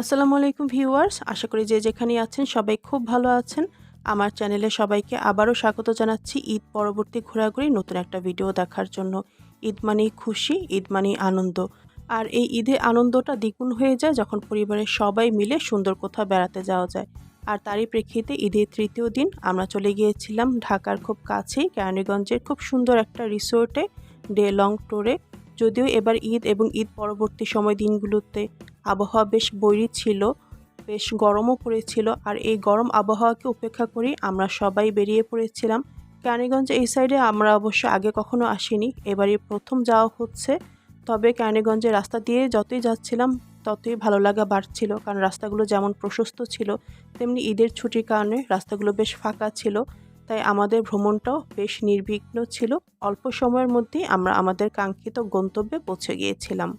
আসসালামু আলাইকুম ভিউয়ার্স, আশা করি যে যেখানে আছেন সবাই খুব ভালো আছেন। আমার চ্যানেলে সবাইকে আবারও স্বাগত জানাচ্ছি ঈদ পরবর্তী ঘোরাঘুরি নতুন একটা ভিডিও দেখার জন্য। ঈদ মানেই খুশি, ঈদ মানেই আনন্দ। আর এই ঈদে আনন্দটা দ্বিগুণ হয়ে যায় যখন পরিবারের সবাই মিলে সুন্দর কোথাও বেড়াতে যাওয়া যায়। আর তারই প্রেক্ষিতে ঈদের তৃতীয় দিন আমরা চলে গিয়েছিলাম ঢাকার খুব কাছেই কেরানীগঞ্জের খুব সুন্দর একটা রিসোর্টে, ডে লং ট্যুরে। যদিও এবার ঈদ এবং ঈদ পরবর্তী সময় দিনগুলোতে আবহাওয়া বেশ বৈরী ছিল, বেশ গরমও পড়েছিল, আর এই গরম আবহাওয়াকে উপেক্ষা করেই আমরা সবাই বেরিয়ে পড়েছিলাম। ক্যানিগঞ্জ এই সাইডে আমরা অবশ্য আগে কখনো আসিনি, এবারই প্রথম যাওয়া হচ্ছে। তবে ক্যানিগঞ্জের রাস্তা দিয়ে যতই যাচ্ছিলাম, ততই ভালো লাগা বাড়ছিল, কারণ রাস্তাগুলো যেমন প্রশস্ত ছিল, তেমনি ঈদের ছুটির কারণে রাস্তাগুলো বেশ ফাঁকা ছিল। তাই আমাদের ভ্রমণটাও বেশ নির্বিঘ্ন ছিল। অল্প সময়ের মধ্যেই আমরা আমাদের কাঙ্ক্ষিত গন্তব্যে পৌঁছে গিয়েছিলাম।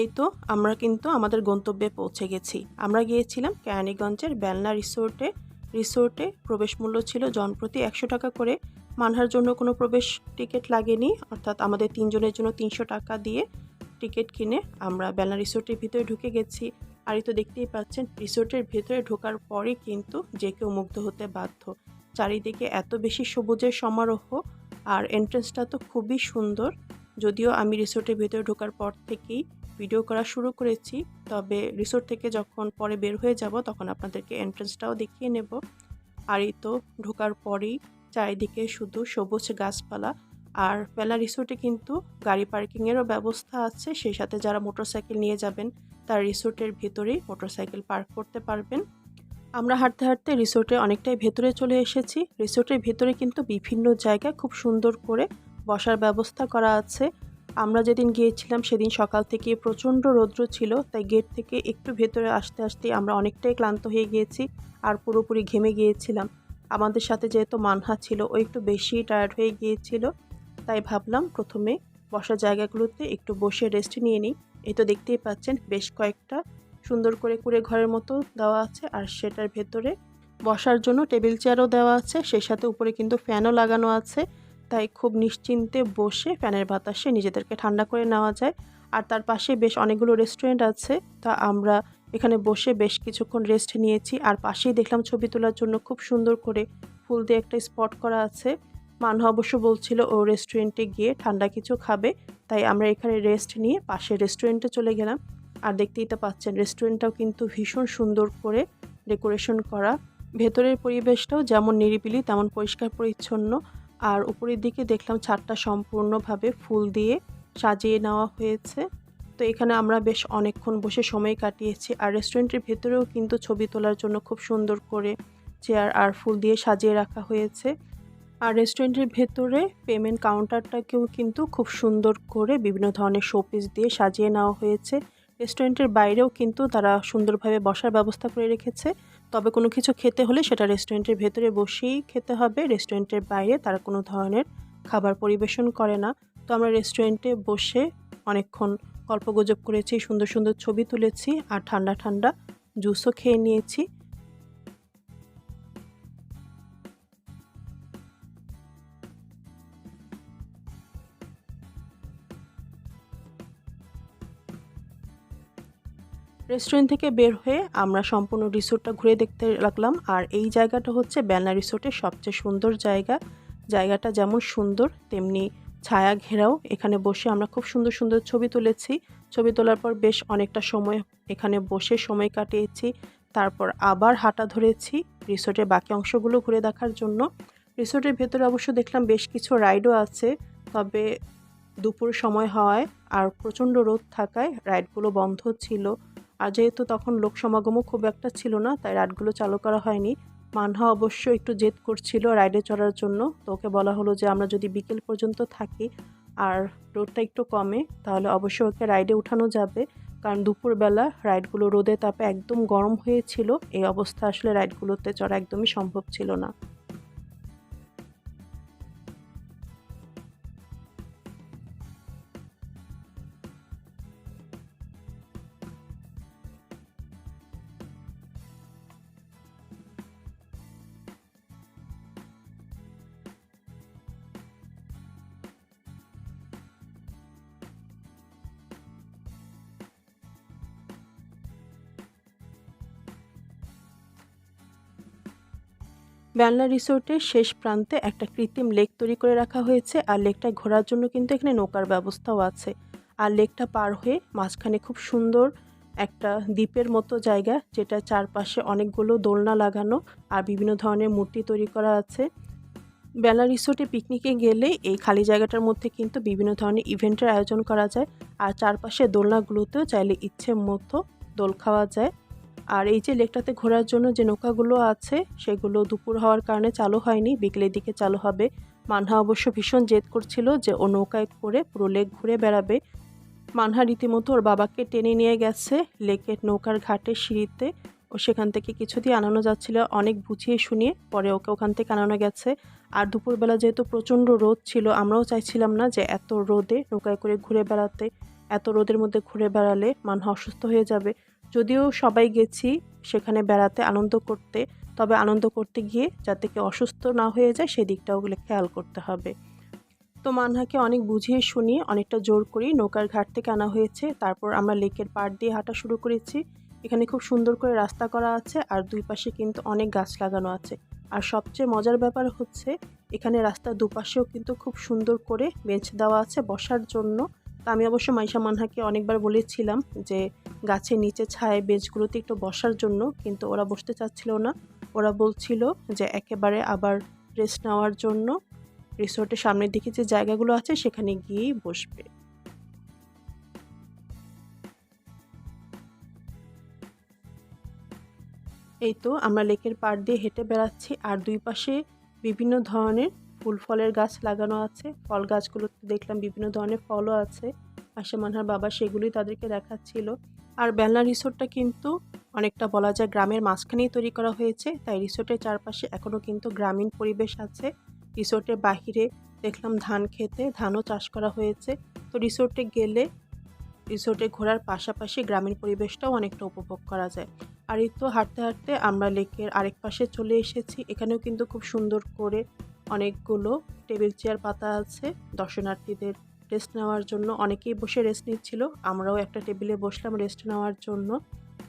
এই তো, আমরা কিন্তু আমাদের গন্তব্যে পৌঁছে গেছি। আমরা গিয়েছিলাম কেরানীগঞ্জের বেলনা রিসোর্টে। রিসোর্টে প্রবেশ মূল্য ছিল জনপ্রতি একশো টাকা করে। মানহার জন্য কোনো প্রবেশ টিকিট লাগেনি, অর্থাৎ আমাদের তিনজনের জন্য তিনশো টাকা দিয়ে টিকিট কিনে আমরা বেলনা রিসোর্টের ভিতরে ঢুকে গেছি। আর তো দেখতেই পাচ্ছেন, রিসোর্টের ভেতরে ঢোকার পরই কিন্তু যে কেউ মুগ্ধ হতে বাধ্য। চারিদিকে এত বেশি সবুজের সমারোহ, আর এন্ট্রেন্সটা তো খুবই সুন্দর। যদিও আমি রিসোর্টের ভেতরে ঢোকার পর থেকেই ভিডিও করা শুরু করেছি। তবে রিসোর্ট থেকে যখন পরে বের হয়ে যাব, তখন আপনাদেরকে এন্ট্রেন্সটাও দেখিয়ে নেব। আর এই তো ঢোকার পরেই চারিদিকে শুধু সবুজ গাছপালা। আর পেলা রিসোর্টে কিন্তু গাড়ি পার্কিংয়েরও ব্যবস্থা আছে। সেই সাথে যারা মোটরসাইকেল নিয়ে যাবেন, তার রিসোর্টের ভেতরেই মোটরসাইকেল পার্ক করতে পারবেন। আমরা হাঁটতে হাঁটতে রিসোর্টে অনেকটাই ভেতরে চলে এসেছি। রিসোর্টের ভেতরে কিন্তু বিভিন্ন জায়গায় খুব সুন্দর করে বসার ব্যবস্থা করা আছে। আমরা যেদিন গিয়েছিলাম সেদিন সকাল থেকে প্রচণ্ড রৌদ্র ছিল, তাই গেট থেকে একটু ভেতরে আসতে আসতে আমরা অনেকটাই ক্লান্ত হয়ে গিয়েছি আর পুরোপুরি ঘেমে গিয়েছিলাম। আমাদের সাথে যেহেতু মানহা ছিল, ও একটু বেশি টায়ার্ড হয়ে গিয়েছিল, তাই ভাবলাম প্রথমে বসার জায়গাগুলোতে একটু বসে রেস্ট নিয়ে নিই। এই তো দেখতেই পাচ্ছেন বেশ কয়েকটা সুন্দর করে কুড়ে ঘরের মতো দেওয়া আছে আর সেটার ভেতরে বসার জন্য টেবিল চেয়ারও দেওয়া আছে, সেই সাথে উপরে কিন্তু ফ্যানও লাগানো আছে। তাই খুব নিশ্চিন্তে বসে ফ্যানের বাতাসে নিজেদেরকে ঠান্ডা করে নেওয়া যায়। আর তার পাশে বেশ অনেকগুলো রেস্টুরেন্ট আছে, তা আমরা এখানে বসে বেশ কিছুক্ষণ রেস্ট নিয়েছি। আর পাশেই দেখলাম ছবি তোলার জন্য খুব সুন্দর করে ফুল দিয়ে একটা স্পট করা আছে। মানু অবশ্য বলছিল ও রেস্টুরেন্টে গিয়ে ঠান্ডা কিছু খাবে, তাই আমরা এখানে রেস্ট নিয়ে পাশের রেস্টুরেন্টে চলে গেলাম। আর দেখতেই তো পাচ্ছেন, রেস্টুরেন্টটাও কিন্তু ভীষণ সুন্দর করে ডেকোরেশন করা। ভেতরের পরিবেশটাও যেমন নিরিবিলি, তেমন পরিষ্কার পরিচ্ছন্ন। আর উপরের দিকে দেখলাম ছাদটা সম্পূর্ণভাবে ফুল দিয়ে সাজিয়ে নেওয়া হয়েছে। তো এখানে আমরা বেশ অনেকক্ষণ বসে সময় কাটিয়েছি আর রেস্টুরেন্টের ভেতরেও কিন্তু ছবি তোলার জন্য খুব সুন্দর করে চেয়ার আর ফুল দিয়ে সাজিয়ে রাখা হয়েছে। আর রেস্টুরেন্টের ভেতরে পেমেন্ট কাউন্টারটাকেও কিন্তু খুব সুন্দর করে বিভিন্ন ধরনের শোপিস দিয়ে সাজিয়ে নেওয়া হয়েছে। রেস্টুরেন্টের বাইরেও কিন্তু তারা সুন্দরভাবে বসার ব্যবস্থা করে রেখেছে। তবে কোনো কিছু খেতে হলে সেটা রেস্টুরেন্টের ভেতরে বসেই খেতে হবে। রেস্টুরেন্টের বাইরে তারা কোনো ধরনের খাবার পরিবেশন করে না। তো আমরা রেস্টুরেন্টে বসে অনেকক্ষণ গল্পগুজব করেছি, সুন্দর সুন্দর ছবি তুলেছি আর ঠান্ডা ঠান্ডা জুসও খেয়ে নিয়েছি। রেস্টুরেন্ট থেকে বের হয়ে আমরা সম্পূর্ণ রিসোর্টটা ঘুরে দেখতে লাগলাম। আর এই জায়গাটা হচ্ছে বেলনা রিসোর্টের সবচেয়ে সুন্দর জায়গা। জায়গাটা যেমন সুন্দর, তেমনি ছায়া ঘেরাও। এখানে বসে আমরা খুব সুন্দর সুন্দর ছবি তুলেছি। ছবি তোলার পর বেশ অনেকটা সময় এখানে বসে সময় কাটিয়েছি। তারপর আবার হাঁটা ধরেছি রিসোর্টের বাকি অংশগুলো ঘুরে দেখার জন্য। রিসোর্টের ভেতরে অবশ্য দেখলাম বেশ কিছু রাইডও আছে। তবে দুপুর সময় হওয়ায় আর প্রচণ্ড রোদ থাকায় রাইডগুলো বন্ধ ছিল। আর যেহেতু তখন লোক সমাগমও খুব একটা ছিল না, তাই রাইডগুলো চালু করা হয়নি। মানহা অবশ্য একটু জেদ করছিল রাইডে চড়ার জন্য। তো ওকে বলা হলো যে, আমরা যদি বিকেল পর্যন্ত থাকি আর রোদটা একটু কমে, তাহলে অবশ্যই ওকে রাইডে উঠানো যাবে। কারণ দুপুরবেলা রাইডগুলো রোদে তাপে একদম গরম হয়েছিল। এই অবস্থা আসলে রাইডগুলোতে চড়া একদমই সম্ভব ছিল না। বেলনা রিসোর্টের শেষ প্রান্তে একটা কৃত্রিম লেক তৈরি করে রাখা হয়েছে আর লেকটা ঘোরার জন্য কিন্তু এখানে নৌকার ব্যবস্থাও আছে। আর লেকটা পার হয়ে মাঝখানে খুব সুন্দর একটা দ্বীপের মতো জায়গা যেটা চারপাশে অনেকগুলো দোলনা লাগানো আর বিভিন্ন ধরনের মূর্তি তৈরি করা আছে। বেলা রিসোর্টে পিকনিকে গেলে এই খালি জায়গাটার মধ্যে কিন্তু বিভিন্ন ধরনের ইভেন্টের আয়োজন করা যায়। আর চারপাশে দোলনাগুলোতেও চাইলে ইচ্ছে মতো দোল খাওয়া যায়। আর এই যে লেকটাতে ঘোরার জন্য যে নৌকাগুলো আছে, সেগুলো দুপুর হওয়ার কারণে চালু হয়নি। বিকেলের দিকে চালু হবে। মানহা অবশ্য ভীষণ জেদ করছিল যে ও নৌকায় করে পুরো লেক ঘুরে বেড়াবে। মানহা রীতিমতো ওর বাবাকে টেনে নিয়ে গেছে লেকের নৌকার ঘাটে সিঁড়িতে। ও সেখান থেকে কিছু দিয়ে আনানো যাচ্ছিল, অনেক বুঝিয়ে শুনিয়ে পরে ওকে ওখান থেকে আনানো গেছে। আর দুপুরবেলা যেহেতু প্রচণ্ড রোদ ছিল, আমরাও চাইছিলাম না যে এত রোদে নৌকায় করে ঘুরে বেড়াতে, এত রোদের মধ্যে ঘুরে বেড়ালে মানহা অসুস্থ হয়ে যাবে। যদিও সবাই গেছি সেখানে বেড়াতে আনন্দ করতে, তবে আনন্দ করতে গিয়ে যাতে কেউ অসুস্থ না হয়ে যায় সেদিকটাও খেয়াল করতে হবে। তো মানহাকে অনেক বুঝিয়ে শুনিয়ে অনেকটা জোর করেই নৌকার ঘাট থেকে আনা হয়েছে, তারপর আমরা লেকের পাড় দিয়ে হাঁটা শুরু করেছি। এখানে খুব সুন্দর করে রাস্তা করা আছে আর দুই পাশে কিন্তু অনেক গাছ লাগানো আছে। আর সবচেয়ে মজার ব্যাপার হচ্ছে, এখানে রাস্তার দুপাশেও কিন্তু খুব সুন্দর করে বেঞ্চ দেওয়া আছে বসার জন্য। তা আমি অবশ্য মাইশা মানহাকে অনেকবার বলেছিলাম যে গাছের নিচে ছায় বেঞ্চগুলোতে একটু বসার জন্য, কিন্তু ওরা বসতে চাচ্ছিল না। ওরা বলছিল যে একেবারে আবার রেস্ট নেওয়ার জন্য রিসোর্টের সামনের দিকে যে জায়গাগুলো আছে সেখানে গিয়েই বসবে। এই তো আমরা লেকের পাড় দিয়ে হেঁটে বেড়াচ্ছি, আর দুই পাশে বিভিন্ন ধরনের ফুল ফলের গাছ লাগানো আছে। ফল গাছগুলোতে দেখলাম বিভিন্ন ধরনের ফলও আছে। আশা মানহার বাবা সেগুলোই তাদেরকে দেখাচ্ছিল। আর বেলনা রিসোর্টটা কিন্তু অনেকটা বলা যায় গ্রামের মাঝখানেই তৈরি করা হয়েছে। তাই রিসোর্টের চারপাশে এখনও কিন্তু গ্রামীণ পরিবেশ আছে। রিসোর্টের বাহিরে দেখলাম ধান খেতে, ধানও চাষ করা হয়েছে। তো রিসোর্টে গেলে রিসোর্টে ঘোরার পাশাপাশি গ্রামীণ পরিবেশটাও অনেকটা উপভোগ করা যায়। আর এই তো হাঁটতে হাঁটতে আমরা লেকের আরেক পাশে চলে এসেছি। এখানেও কিন্তু খুব সুন্দর করে অনেকগুলো টেবিল চেয়ার পাতা আছে। দর্শনার্থীদের রেস্ট নেওয়ার জন্য অনেকেই বসে রেস্ট নিচ্ছিল। আমরাও একটা টেবিলে বসলাম রেস্ট নেওয়ার জন্য।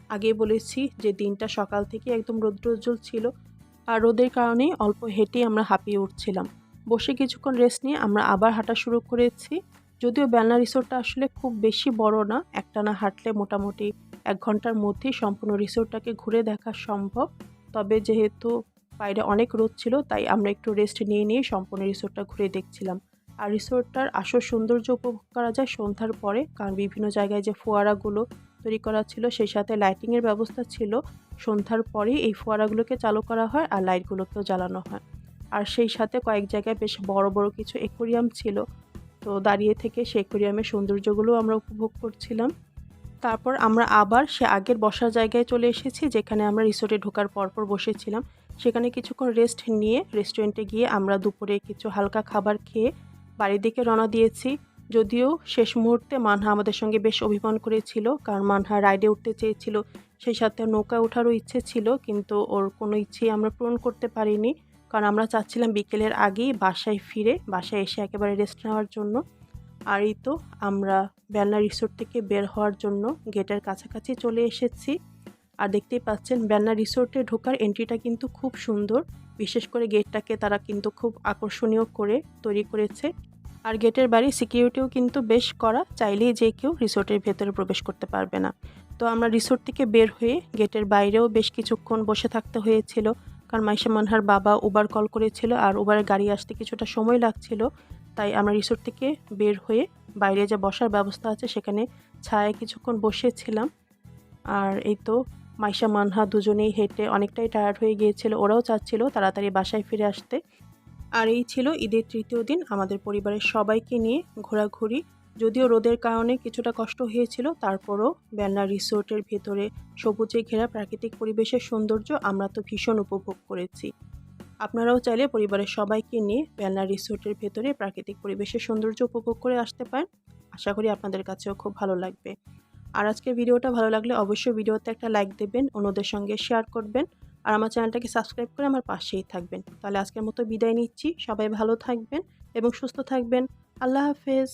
আগেই বলেছি যে দিনটা সকাল থেকে একদম রৌদ্রোজ্জ্বল ছিল। আর রোদের কারণেই অল্প হেঁটেই আমরা হাঁপিয়ে উঠছিলাম। বসে কিছুক্ষণ রেস্ট নিয়ে আমরা আবার হাঁটা শুরু করেছি। যদিও বেলনা রিসোর্টটা আসলে খুব বেশি বড় না, একটানা হাঁটলে মোটামুটি এক ঘণ্টার মধ্যেই সম্পূর্ণ রিসোর্টটাকে ঘুরে দেখা সম্ভব। তবে যেহেতু বাইরে অনেক রোদ ছিল, তাই আমরা একটু রেস্ট নিয়ে নিয়ে সম্পূর্ণ রিসোর্টটা ঘুরে দেখছিলাম। আর রিসোর্টটার আসল সৌন্দর্য উপভোগ করা যায় সন্ধ্যার পরে, কারণ বিভিন্ন জায়গায় যে ফোয়ারাগুলো তৈরি করা ছিল, সেই সাথে লাইটিংয়ের ব্যবস্থা ছিল। সন্ধ্যার পরে এই ফোয়ারাগুলোকে চালু করা হয় আর লাইটগুলোকেও জ্বালানো হয়। আর সেই সাথে কয়েক জায়গায় বেশ বড় বড় কিছু একুরিয়াম ছিল। তো দাঁড়িয়ে থেকে সেই একুরিয়ামের সৌন্দর্যগুলো আমরা উপভোগ করছিলাম। তারপর আমরা আবার সে আগের বসার জায়গায় চলে এসেছি, যেখানে আমরা রিসোর্টে ঢোকার পরপর বসেছিলাম। সেখানে কিছুক্ষণ রেস্ট নিয়ে রেস্টুরেন্টে গিয়ে আমরা দুপুরে কিছু হালকা খাবার খেয়ে বাড়ির দিকে রওনা দিয়েছি। যদিও শেষ মুহূর্তে মানহা আমাদের সঙ্গে বেশ অভিমান করেছিল, কারণ মানহা রাইডে উঠতে চেয়েছিল। সেই সাথে নৌকা ওঠারও ইচ্ছে ছিল, কিন্তু ওর কোনো ইচ্ছেই আমরা পূরণ করতে পারিনি, কারণ আমরা চাচ্ছিলাম বিকেলের আগেই বাসায় ফিরে, বাসায় এসে একেবারে রেস্ট নেওয়ার জন্য। আর এই তো আমরা বেলনা রিসোর্ট থেকে বের হওয়ার জন্য গেটের কাছাকাছি চলে এসেছি। আর দেখতেই পাচ্ছেন বেলনা রিসোর্টে ঢোকার এন্ট্রিটা কিন্তু খুব সুন্দর। বিশেষ করে গেটটাকে তারা কিন্তু খুব আকর্ষণীয় করে তৈরি করেছে। আর গেটের বাড়ি সিকিউরিটিও কিন্তু বেশ করা চাইলেই যে কেউ রিসোর্টের ভেতরে প্রবেশ করতে পারবে না। তো আমরা রিসোর্ট থেকে বের হয়ে গেটের বাইরেও বেশ কিছুক্ষণ বসে থাকতে হয়েছিল। কারণ মাইশা মানহার বাবা উবার কল করেছিল আর উবারের গাড়ি আসতে কিছুটা সময় লাগছিল। তাই আমরা রিসোর্ট থেকে বের হয়ে বাইরে যে বসার ব্যবস্থা আছে সেখানে ছায়ায় কিছুক্ষণ বসেছিলাম। আর এই তো মাইশা মানহা দুজনেই হেঁটে অনেকটাই টায়ার্ড হয়ে গিয়েছিল, ওরাও চাচ্ছিল তাড়াতাড়ি বাসায় ফিরে আসতে। আর এই ছিল ঈদের তৃতীয় দিন, আমাদের পরিবারের সবাইকে নিয়ে ঘোরাঘুরি। যদিও রোদের কারণে কিছুটা কষ্ট হয়েছিল, তারপরও বেলনা রিসোর্টের ভেতরে সবুজে ঘেরা প্রাকৃতিক পরিবেশের সৌন্দর্য আমরা তো ভীষণ উপভোগ করেছি। আপনারাও চাইলে পরিবারের সবাইকে নিয়ে বেলনা রিসোর্টের ভেতরে প্রাকৃতিক পরিবেশের সৌন্দর্য উপভোগ করে আসতে পারেন। আশা করি আপনাদের কাছেও খুব ভালো লাগবে। আর আজকের ভিডিওটা ভালো লাগলে অবশ্যই ভিডিওতে একটা লাইক দেবেন, অন্যদের সঙ্গে শেয়ার করবেন আর আমার চ্যানেলটাকে সাবস্ক্রাইব করে আমার পাশেই থাকবেন। তাহলে আজকের মতো বিদায় নিচ্ছি, সবাই ভালো থাকবেন এবং সুস্থ থাকবেন। আল্লাহ হাফেজ।